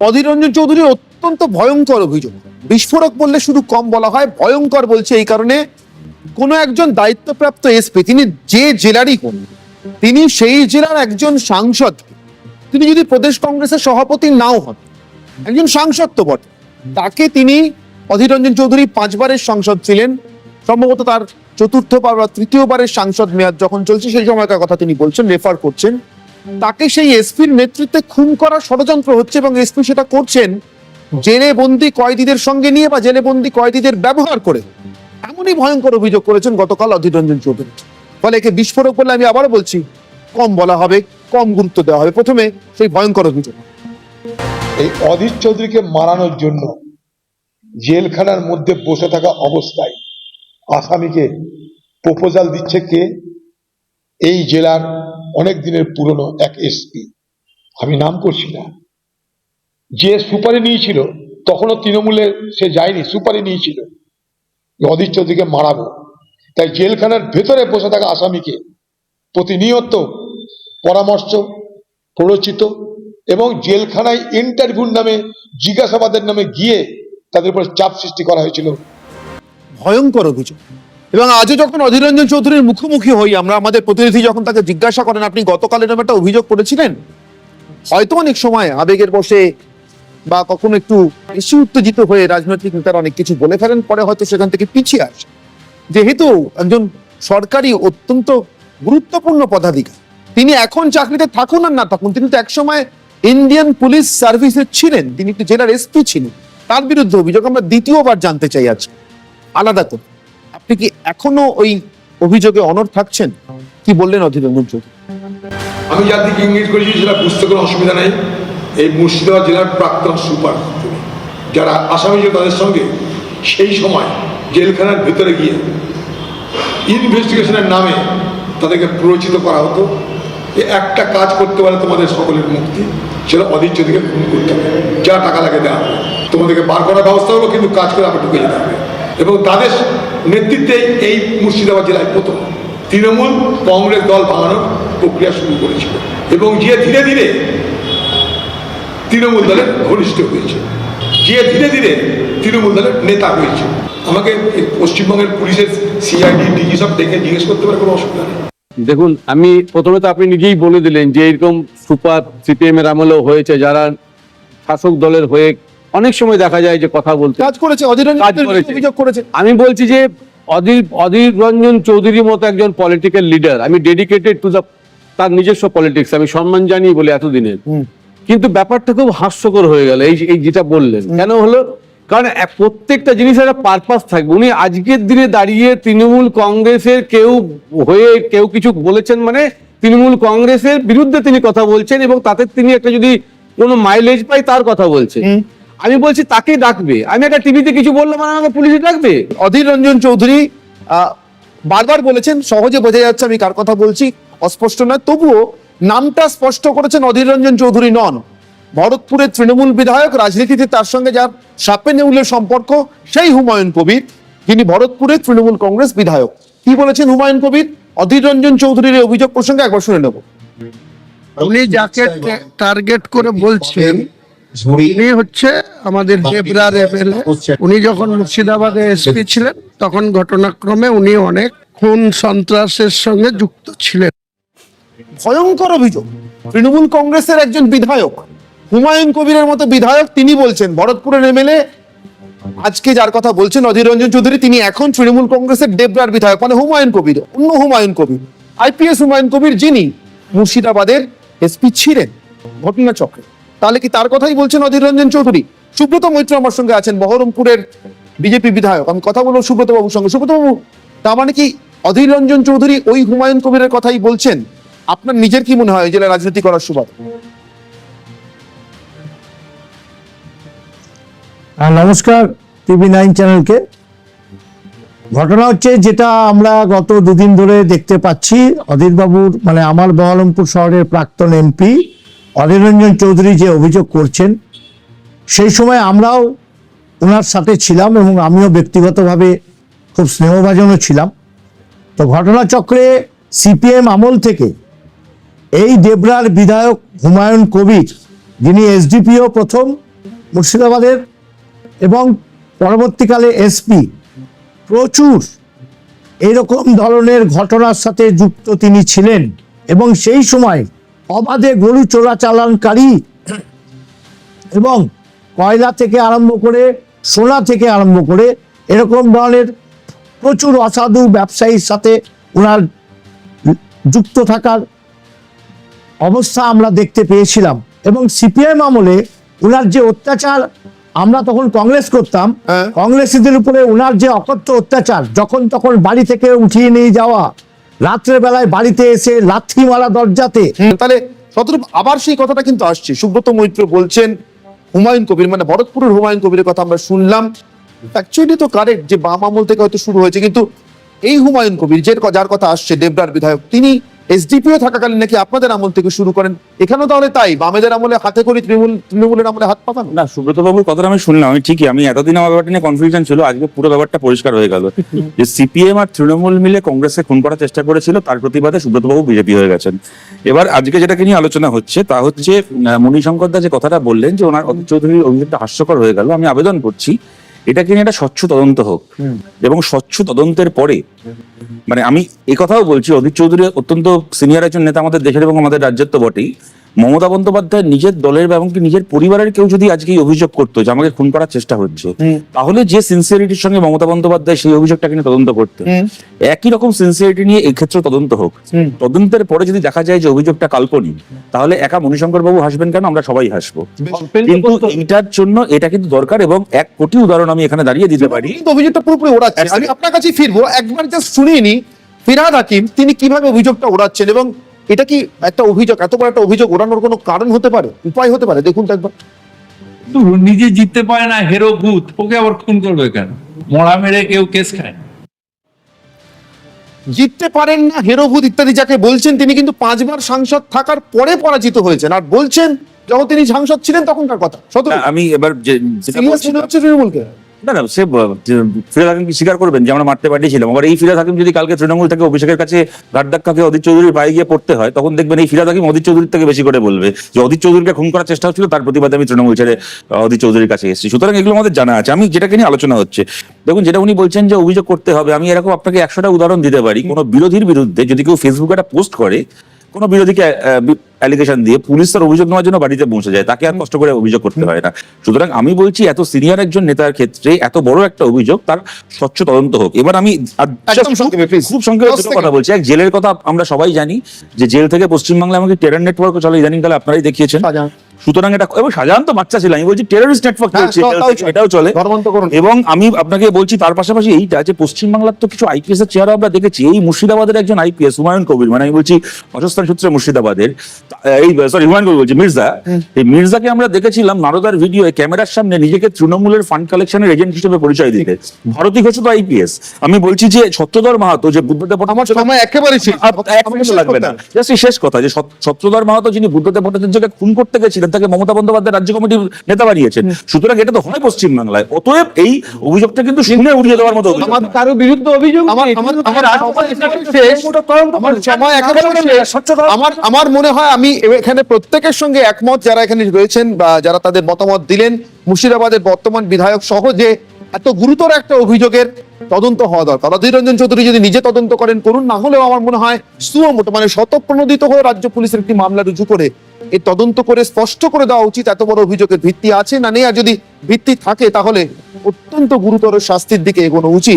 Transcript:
অধীর রঞ্জন চৌধুরীর অত্যন্ত ভয়ঙ্কর অভিযোগ। বিস্ফোরক বললে শুধু কম বলা হয়, ভয়ঙ্কর বলছে এই কারণে কোনো একজন দায়িত্বপ্রাপ্ত এসপি তিনি যে জেলারই হন, তিনি সেই জেলার একজন সাংসদ। তিনি যদি প্রদেশ কংগ্রেসের সভাপতি নাও হন, একজন সাংসদ তো বটে। তাকে তিনি অধীর রঞ্জন চৌধুরী পাঁচবারের সাংসদ ছিলেন। সম্ভবত তার চতুর্থবার বা তৃতীয়বারের সাংসদ মেয়াদ যখন চলছে, সেই সময়কার কথা তিনি বলছেন, রেফার করছেন। তাকে সেই এসপির নেতৃত্বে খুন করার ষড়যন্ত্র হচ্ছে এবং এসপি সেটা করছেন জেলে বন্দি কয়েদিদের সঙ্গে নিয়ে বা জেলে বন্দি কয়েদিদের ব্যবহার করে। এমনই ভয়ঙ্কর অভিযোগ করেছেন গতকাল অধীর রঞ্জন চৌধুরী। ফলে একে বিস্ফোরক বলে আমি আবারও বলছি, কম বলা হবে, কম গুরুত্ব দেওয়া হবে। প্রথমে সেই ভয়ঙ্কর অভিযোগ। এই অধীর চৌধুরীকে মারানোর জন্য জেলখানার মধ্যে বসে থাকা অবস্থায় আসামিকে প্রপোজাল দিচ্ছে কে? এই জেলার অনেক দিনের পুরনো এক এসপি আমি নাম করছি না। যে সুপারি নিয়েছিল, তখনও তৃণমূলে সে যায়নি, সুপারি নিয়েছিল। অধীর চৌধুরীকে মারাবো। তাই জেলখানার ভেতরে বসে থাকা আসামিকে প্রতিনিয়ত পরামর্শ, প্ররোচিত এবং জেলখানায় ইন্টারভিউর নামে জিজ্ঞাসাবাদের নামে গিয়ে তাদের উপর চাপ সৃষ্টি করা হয়েছিল। ভয়ঙ্কর অভিযোগ। এবং আজও যখন অধীর রঞ্জন চৌধুরীর মুখোমুখি হই, আমরা আমাদের প্রতিনিধি যখন তাকে জিজ্ঞাসা করেন, আপনি গতকাল এরকম একটা অভিযোগ করেছিলেন? হয়তো অনেক সময় আবেগের বসে বা কখনো একটু বেশি উত্তেজিত হয়ে রাজনৈতিক নেতারা অনেক কিছু বলে ফেলেন, পরে হয়তো সেখান থেকে পিছিয়ে আসে। যেহেতু একজন সরকারি অত্যন্ত গুরুত্বপূর্ণ পদাধিকার, তিনি এখন চাকরিতে থাকুন আর না থাকুন, তিনি তো একসময় ইন্ডিয়ান পুলিশ সার্ভিসে ছিলেন, তিনি একটি জেলার এসপি ছিলেন, তার বিরুদ্ধে অভিযোগ। আমরা দ্বিতীয়বার জানতে চাই আজকে, আলাদা করে। আপনি কি এখনও ওই অভিযোগে অনর থাকছেন? কি বললেন অধীররঞ্জন চৌধুরী আমি যার দিকে ইঙ্গিত করেছি সেটা বুঝতে কোনো অসুবিধা নেই। এই মুর্শিদাবাদ জেলার প্রাক্তন সুপার যারা আসামি ছিল তাদের সঙ্গে সেই সময় জেলখানার ভেতরে গিয়ে ইনভেস্টিগেশনের নামে তাদেরকে প্ররোচিত করা হতো। যে একটা কাজ করতে পারে তোমাদের সকলের মুক্তি, সেটা অধীর চৌধুরীকে খুন করতে হবে। যা টাকা লাগে দেওয়া হবে। তোমাদেরকে বার করার ব্যবস্থা হলো, কিন্তু কাজ করে আবার ঢুকে যেতে হবে। এবং তাদের নেতৃত্বে এই মুর্শিদাবাদ জেলায় প্রথম। তৃণমূল কংগ্রেস দল ভাঙানোর প্রক্রিয়া শুরু করেছিল এবং যে ধীরে ধীরে তৃণমূল দলের ঘনিষ্ঠ হয়েছে, যে ধীরে ধীরে তৃণমূল দলের নেতা হয়েছে। আমাকে পশ্চিমবঙ্গের পুলিশের সিআইডি ডিজি সব ডেকে জিজ্ঞেস করতে পারে, কোনো অসুবিধা নেই। দেখুন, আমি প্রথমে তো আপনি নিজেই বলে দিলেন যে এরকম সুপার সিপিএম এর আমলেও হয়েছে, যারা শাসক দলের হয়ে অনেক সময় দেখা যায় যে কথা বলতে কাজ করেছে অধীর। অভিযোগ করেছে। আমি বলছি যে অধীর অধীর রঞ্জন চৌধুরীর মতো একজন পলিটিক্যাল লিডার আমি ডেডিকেটেড টু দ্য তার নিজস্ব পলিটিক্স আমি সম্মান জানি বলে এতদিনের। কিন্তু ব্যাপারটা খুব হাস্যকর হয়ে গেল এই এই যেটা বললেন। কেন হলো? কারণ প্রত্যেকটা জিনিসের একটা পারপাস থাকবে। উনি আজকের দিনে দাঁড়িয়ে তৃণমূল কংগ্রেসের কেউ হয়ে কেউ কিছু বলেছেন মানে তৃণমূল কংগ্রেসের বিরুদ্ধে তিনি কথা বলছেন এবং তাতে তিনি একটা যদি কোনো মাইলেজ পাই তার কথা বলছে আমি বলছি তাকে ডাকবে। আমি একটা টিভিতে কিছু বললাম মানে আমাকে পুলিশে ডাকবে। অধীর রঞ্জন চৌধুরী আহ, বারবার বলেছেন সহজে বোঝা যাচ্ছে আমি কার কথা বলছি অস্পষ্ট নয়। তবুও নামটা স্পষ্ট করেছেন অধীর রঞ্জন চৌধুরী নন। ভরতপুরের তৃণমূল বিধায়ক রাজনীতিতে তার সঙ্গে যার সাপে নেউলের সম্পর্ক সেই হুমায়ুন কবির যিনি ভরতপুরের তৃণমূল কংগ্রেস বিধায়ক। কি বলেছেন হুমায়ুন কবির? অধীর রঞ্জন চৌধুরীর অভিযোগ প্রসঙ্গে একবার শুনে নেব। উনি যাকে টার্গেট করে বলছেন উনি হচ্ছে আমাদের দেবরার এমএলএ উনি যখন মুর্শিদাবাদে এসপি ছিলেন তখন ঘটনাক্রমে উনি অনেক খুন সন্ত্রাসের সঙ্গে যুক্ত ছিলেন। ভয়ঙ্কর অভিযোগ। তৃণমূল কংগ্রেসের একজন বিধায়ক হুমায়ুন কবিরের মতো বিধায়ক তিনি বলছেন ভরতপুরের এমএলএ আজকে যার কথা বলছেন অধীর রঞ্জন চৌধুরী তিনি এখন তৃণমূল কংগ্রেসের দেবরার বিধায়ক মানে হুমায়ুন কবির অন্য হুমায়ুন কবির আইপিএস হুমায়ুন কবির যিনি মুর্শিদাবাদের এসপি ছিলেন। ঘটনা চক্রে তাহলে কি তার কথাই বলছেন অধীর রঞ্জন চৌধুরী? সুব্রত মৈত্র আমার সঙ্গে আছেন বহরমপুরের বিজেপি বিধায়ক। আমি কথা বলব সুব্রত বাবুর সঙ্গে। সুব্রত বাবু তার মানে কি অধীর রঞ্জন চৌধুরী ওই হুমায়ুন কবিরের কথাই বলছেন? আপনার নিজের কি মনে হয় জেলায় রাজনীতি করার সুবাদ? হ্যাঁ, নমস্কার টিভি নাইন চ্যানেলকে। ঘটনা হচ্ছে যেটা আমরা গত দুদিন ধরে দেখতে পাচ্ছি। অধীরবাবুর মানে আমার বহরমপুর শহরের প্রাক্তন এমপি অধীর রঞ্জন চৌধুরী যে অভিযোগ করছেন, সেই সময় আমরাও ওনার সাথে ছিলাম এবং আমিও ব্যক্তিগতভাবে খুব স্নেহভাজনও ছিলাম। তো ঘটনাচক্রে সিপিএম আমল থেকে এই দেবরার বিধায়ক হুমায়ুন কবির, যিনি এসডিপিও প্রথম মুর্শিদাবাদের এবং পরবর্তীকালে এসপি, প্রচুর এরকম ধরনের ঘটনার সাথে যুক্ত তিনি ছিলেন এবং সেই সময় অবাধে গরু চোরাচালানকারী এবং কয়লা থেকে আরম্ভ করে সোনা থেকে আরম্ভ করে এরকম ধরনের প্রচুর অসাধু ব্যবসায়ীর সাথে ওনার যুক্ত থাকার অবস্থা আমরা দেখতে পেয়েছিলাম এবং সিপিএম আমলে ওনার যে অত্যাচার আমরা তখন কংগ্রেস করতাম হ্যাঁ। কংগ্রেসীদের উপরে ওনার যে অকথ্য অত্যাচার যখন তখন বাড়ি থেকে উঠিয়ে নিয়ে যাওয়া রাত্রে বেলায় বাড়িতে এসে লাথি মারা দরজাতে। তাহলে শতরূপ আবার সেই কথাটা কিন্তু আসছে। সুব্রত মৈত্র বলছেন, হুমায়ুন কবির মানে ভরতপুরের হুমায়ুন কবিরের কথা আমরা শুনলাম। অ্যাকচুয়ালি তো কারেক্ট যে বাম আমল থেকে হয়তো শুরু হয়েছে, কিন্তু এই হুমায়ুন কবির, যে যার কথা আসছে, দেবরার বিধায়ক, তিনি এসডিপিও থাকাকালীন নাকি আপনাদের আমল থেকে শুরু করেন? এখানেও তাহলে তাই, বামেদের আমলে হাতে করে তৃণমূল, তৃণমূলের আমলে হাত পাতানো? না, সুব্রত বাবুর কথাটা আমি শুনলাম, আমি ঠিকই, আমি এতদিন আমার ব্যাপারটা নিয়ে কনফিউশন ছিল, আজকে পুরো ব্যাপারটা পরিষ্কার হয়ে গেল। যে সিপিএম আর তৃণমূল মিলে কংগ্রেসকে খুন করার চেষ্টা করেছিল, তার প্রতিবাদে সুব্রত বাবু বিজেপি হয়ে গেছেন। এবার আজকে যেটাকে নিয়ে আলোচনা হচ্ছে, তা হচ্ছে মণিশঙ্কর দা যে কথাটা বললেন, যে ওনার চৌধুরীর অভিযোগটা হাস্যকর হয়ে গেল, আমি আবেদন করছি এটাকে নিয়ে একটা স্বচ্ছ তদন্ত হোক। এবং স্বচ্ছ তদন্তের পরে মানে আমি এ কথাও বলছি অধীর চৌধুরী অত্যন্ত সিনিয়র একজন নেতা আমাদের দেশের এবং আমাদের রাজ্যের তো বটেই। মমতা বন্দ্যোপাধ্যায় নিজের দলের এবং কি নিজের পরিবারের কেউ যদি আজকে এই অভিযোগ করতো যে আমাকে খুন করার চেষ্টা হচ্ছে তাহলে যে সিনসিয়ারিটির সঙ্গে মমতা বন্দ্যোপাধ্যায় সেই অভিযোগটাকে নিয়ে তদন্ত করতে। একই রকম সিনসিয়ারিটি নিয়ে এই ক্ষেত্রে তদন্ত হোক। তদন্তের পরে যদি দেখা যায় যে অভিযোগটা কাল্পনিক তাহলে একা মণিশঙ্কর বাবু হাসবেন কেন? আমরা সবাই হাসবো। কিন্তু এটার জন্য এটা কিন্তু দরকার এবং এক কোটি উদাহরণ আমি এখানে দাঁড়িয়ে দিতে পারি। কিন্তু অভিযোগটা পুরোপুরি ওড়াচ্ছে। আমি আপনার কাছে ফিরবো। একবার জাস্ট শুনিনি নি ফিরহাদ হাকিম তিনি কীভাবে অভিযোগটা ওড়াচ্ছেন এবং এটা কি একটা অভিযোগ? এত বড় একটা অভিযোগ ওড়ানোর কোনো কারণ হতে পারে? উপায় হতে পারে? দেখুন তো একবার। নিজে জিততে পারে না হেরো ভূত ওকে আবার খুন করবে কেন? মরা মেরে কেউ কেস খায় জিততে পারেন না হেরো হেরোভূত ইত্যাদি যাকে বলছেন তিনি কিন্তু পাঁচবার সাংসদ থাকার পরে পরাজিত হয়েছেন। আর বলছেন যখন তিনি সাংসদ ছিলেন তখনকার কথা। আমি এবার যে- না না, সে ফিরাদ হাকিম স্বীকার করবেন যে আমরা মারতে পাঠিয়েছিলাম আবার এই ফিরাদ হাকিম যদি কালকে তৃণমূল থেকে অভিষেকের কাছে ঘাট ধাক্কাকে অদিত চৌধুরীর পায়ে গিয়ে পড়তে হয়, তখন দেখবেন এই ফিরাদ হাকিম অদিত চৌধুরীর থেকে বেশি করে বলবে যে অদিত চৌধুরীকে খুন করার চেষ্টা হচ্ছিল, তার প্রতিবাদে আমি তৃণমূল ছেড়ে অদিত চৌধুরীর কাছে এসেছি। সুতরাং এগুলো আমাদের জানা আছে। আমি যেটাকে নিয়ে আলোচনা হচ্ছে, দেখুন যেটা উনি বলছেন যে অভিযোগ করতে হবে, আমি এরকম আপনাকে একশোটা উদাহরণ দিতে পারি। কোনো বিরোধীর বিরুদ্ধে যদি কেউ ফেসবুকে একটা পোস্ট করে কোনো বিরোধীকে অ্যালিগেশন দিয়ে পুলিশ তার অভিযোগ নেওয়ার জন্য বাড়িতে পৌঁছে যায় তাকে আর কষ্ট করে অভিযোগ করতে হয় না। সুতরাং আমি বলছি এত সিনিয়র একজন নেতার ক্ষেত্রে এত বড় একটা অভিযোগ তার স্বচ্ছ তদন্ত হোক। এবার আমি খুব সংক্ষেপে. কথা বলছি। এক জেলের কথা আমরা সবাই জানি যে জেল থেকে পশ্চিমবাংলা আমাকে টেরার নেটওয়ার্ক চলে জানি তাহলে আপনারাই দেখিয়েছেন। সুতরাং এটা এবং তো বাচ্চা ছিল আমি বলছি টেরারিস্ট নেটওয়ার্ক চলছে এটাও চলে। এবং আমি আপনাকে বলছি তার পাশাপাশি এইটা যে পশ্চিমবাংলার তো কিছু আইপিএস এর চেহারা আমরা দেখেছি এই মুর্শিদাবাদের একজন আইপিএস হুমায়ুন কবির মানে আমি বলছি অজস্থান সূত্রে মুর্শিদাবাদের এই সরি হুমায়ুন কবির বলছি মির্জা। এই মির্জাকে আমরা দেখেছিলাম নারদার ভিডিও ক্যামেরার সামনে নিজেকে তৃণমূলের ফান্ড কালেকশনের এজেন্ট হিসেবে পরিচয় দিতে। ভারতী ঘোষ তো আইপিএস আমি বলছি যে সত্যধর মাহাতো যে বুদ্ধদেব আমার সময় একেবারে শেষ। লাগবে না। কথা যে সত- সত্যধর মাহাতো যিনি বুদ্ধদেব ভট্টাচার্যকে খুন করতে গেছিলেন তাকে মমতা বন্দ্যোপাধ্যায় রাজ্য কমিটির নেতা বানিয়েছেন। সুতরাং এটা তো হয় পশ্চিমবাংলায়। অতএব এই অভিযোগটা কিন্তু শুনে উড়িয়ে দেওয়ার মতো অভিযোগ। কারও বিরুদ্ধে অভিযোগ আমার আমার মনে হয় আমি এখানে প্রত্যেকের সঙ্গে একমত। যারা এখানে রয়েছেন বা যারা তাদের মতামত দিলেন মুর্শিদাবাদের বর্তমান বিধায়ক সহ যে এত গুরুতর একটা অভিযোগের তদন্ত হওয়া দরকার। অধীর রঞ্জন চৌধুরী যদি নিজে তদন্ত করেন করুন। না হলেও আমার মনে হয় সুমোটো মানে শতপ্রণোদিত হয়ে রাজ্য পুলিশের একটি মামলা রুজু করে এই তদন্ত করে স্পষ্ট করে দেওয়া উচিত এত বড় অভিযোগের ভিত্তি আছে না নেই। আর যদি ভিত্তি থাকে, তাহলে অত্যন্ত গুরুতর শাস্তির দিকে এগোনো উচিত।